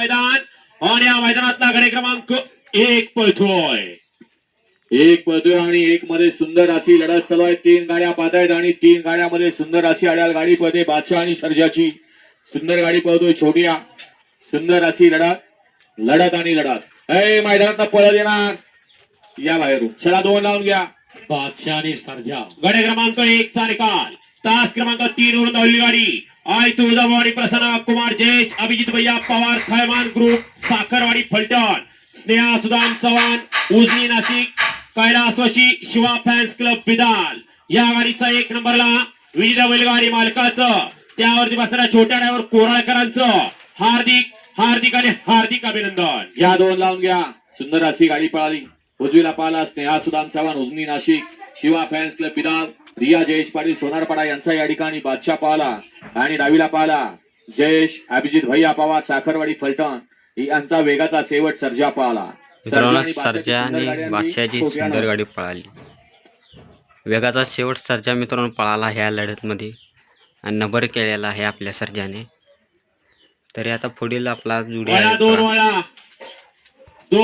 मैदान आणि या मैदानातला गडे क्रमांक एक पळतोय. एक पळतोय आणि एक मध्ये सुंदर अशी लढत चालू आहे. तीन गाड्या पाहत आहेत आणि तीन गाड्यामध्ये सुंदर अशी अड्याल गाडी पळते. बादशाह आणि सर्जाची सुंदर गाडी पळतोय छोट्या. सुंदर अशी लढत लढत आणि लढत. ए मैदानात पळत येणार. या बाहेरून. चला दोन लावून घ्या. बादशाह आणि सर्जा. गडे क्रमांक एक चा निकाल तास क्रमांक तीन वरून धावली गाडी. आय तुळजाभवानी प्रसन्न कुमार जयेश अभिजित भैया Pawar Thaiman group Sakharwadi Phaltan. Sneha Sudam Chavan Ujani Nashik Kailas Vashi Shiva fans club Vidal. या गाडीचा एक नंबरला विजय बैलगाडी मालकाचं. त्यावरती बसणाऱ्या छोट्या ड्रायव्हर कोराळकरांचं. हार्दिक हार्दिक आणि हार्दिक अभिनंदन. या दोन लावून घ्या. सुंदर अशी गाडी पळाली. उजवीला पाला स्नेहा सुदाम चव्हाण उजनी नाशिक शिवा फॅन्स क्लब विदाल. रिया जयेश पाटील सोनारपाडा यांचा या ठिकाणी बादशाह पाहला. आणि डावीला पाहला जयेश अभिजित भैया पवार साखरवाडी फलटण यांचा वेगाचा शेवट सर्जा पाहला. सर्जा आणि बादशाहची सुंदर. गाडी पळाली. वेगाचा शेवट सर्जा मित्रांनो पळाला ह्या लढतमध्ये आणि नंबर केलेला आहे आपल्या सर्जाने. तरी आता पुढील आपला जुडी